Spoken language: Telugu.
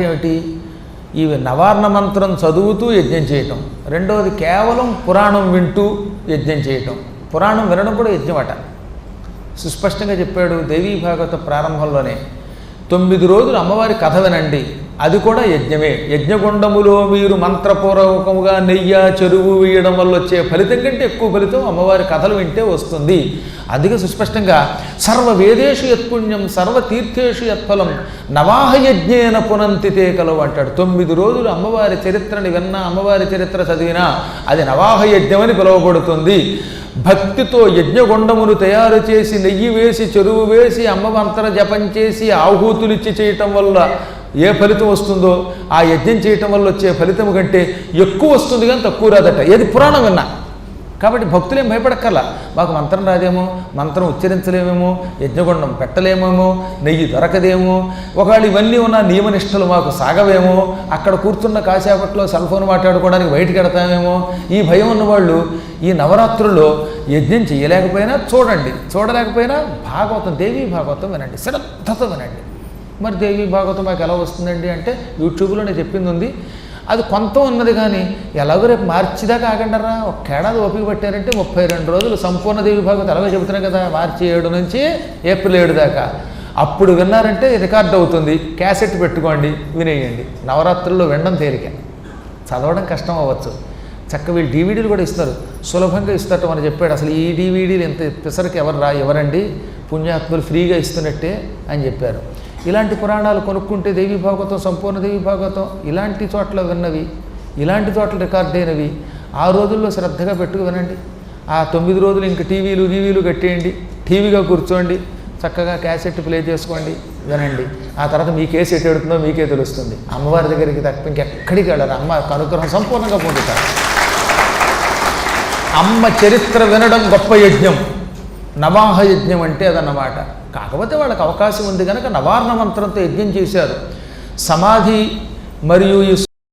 ఏమిటి? ఇవి నవార్ణ మంత్రం చదువుతూ యజ్ఞం చేయటం. రెండవది కేవలం పురాణం వింటూ యజ్ఞం చేయటం. పురాణం వినడం కూడా యజ్ఞం అట సుస్పష్టంగా చెప్పాడు దేవీ భాగవత ప్రారంభంలోనే. తొమ్మిది రోజులు అమ్మవారి కథ వినండి. అది కూడా యజ్ఞమే. యజ్ఞగుండములో మీరు మంత్రపూర్వకముగా నెయ్య చెరువు వేయడం వల్ల వచ్చే ఫలితం కంటే ఎక్కువ ఫలితం అమ్మవారి కథలు వింటే వస్తుంది. అందుకే సుస్పష్టంగా సర్వ వేదేషు యత్పుణ్యం సర్వ తీర్థేషు యత్ఫలం నవాహ యజ్ఞేన పునంతితే కలవు అంటాడు. తొమ్మిది రోజులు అమ్మవారి చరిత్రని విన్నా అమ్మవారి చరిత్ర చదివినా అది నవాహ యజ్ఞమని పిలువబడుతుంది. భక్తితో యజ్ఞగుండమును తయారు చేసి నెయ్యి వేసి చెరువు వేసి అమ్మవంతర జపం చేసి ఆహూతులిచ్చి చేయటం వల్ల ఏ ఫలితం వస్తుందో ఆ యజ్ఞం చేయటం వల్ల వచ్చే ఫలితం కంటే ఎక్కువ వస్తుంది కానీ తక్కువ రాదట. ఏది పురాణం విన్నా. కాబట్టి భక్తులేం భయపడక్కర్లా. మాకు మంత్రం రాదేమో మంత్రం ఉచ్చరించలేమేమో యజ్ఞగుండం పెట్టలేమేమో నెయ్యి దొరకదేమో ఒకవేళ ఇవన్నీ ఉన్న నియమనిష్టలు మాకు సాగవేమో అక్కడ కూర్చున్న కాసేపట్లో సెల్ ఫోన్ మాట్లాడుకోవడానికి బయటికి వెడతామేమో ఈ భయం ఉన్నవాళ్ళు ఈ నవరాత్రుల్లో యజ్ఞం చేయలేకపోయినా చూడండి. చూడలేకపోయినా భాగవతం దేవీ భాగవతం వినండి. శ్రద్ధతో వినండి. మరి దేవి భాగవతం మాకు ఎలా వస్తుందండి అంటే యూట్యూబ్లో నేను చెప్పింది ఉంది. అది కొంత ఉన్నది కానీ ఎలాగో రేపు మార్చి దాకా ఆగండరా. ఒక ఏడాది ఓపిక పట్టారంటే ముప్పై రెండు రోజులు సంపూర్ణ దేవి భాగవతం ఎలాగో చెబుతున్నాం కదా మార్చి ఏడు నుంచి ఏప్రిల్ ఏడు దాకా. అప్పుడు విన్నారంటే రికార్డ్ అవుతుంది. క్యాసెట్ పెట్టుకోండి వినేయండి. నవరాత్రుల్లో వినడం తేలిక. చదవడం కష్టం అవ్వచ్చు. చక్క వీళ్ళు డీవీడీలు కూడా ఇస్తారు సులభంగా ఇస్తారట మనం చెప్పాడు. అసలు ఈ డీవీడీలు ఎంత పిసరికి ఎవరు రా ఎవరండి? పుణ్యాత్ములు ఫ్రీగా ఇస్తున్నట్టే అని చెప్పారు. ఇలాంటి పురాణాలు కొనుక్కుంటే దేవి భాగవతం సంపూర్ణ దేవి భాగవతం ఇలాంటి చోట్ల విన్నవి ఇలాంటి చోట్ల రికార్డ్ అయినవి ఆ రోజుల్లో శ్రద్ధగా పెట్టుకు వినండి. ఆ తొమ్మిది రోజులు ఇంక టీవీలు గీవీలు కట్టేయండి. టీవీగా కూర్చోండి. చక్కగా క్యాసెట్ ప్లే చేసుకోండి. వినండి. ఆ తర్వాత మీ కేసు ఎటు పెడుతుందో మీకే తెలుస్తుంది. అమ్మవారి దగ్గరికి తప్ప ఇంకెక్కడికి వెళ్ళరు. అమ్మ అనుగ్రహం సంపూర్ణంగా పొందుతారు. అమ్మ చరిత్ర వినడం గొప్ప యజ్ఞం. నవాహ యజ్ఞం అంటే అదన్నమాట. కాకపోతే వాళ్ళకి అవకాశం ఉంది కనుక నవార్ణ మంత్రంతో యజ్ఞం చేశారు. సమాధి మరియు ఈ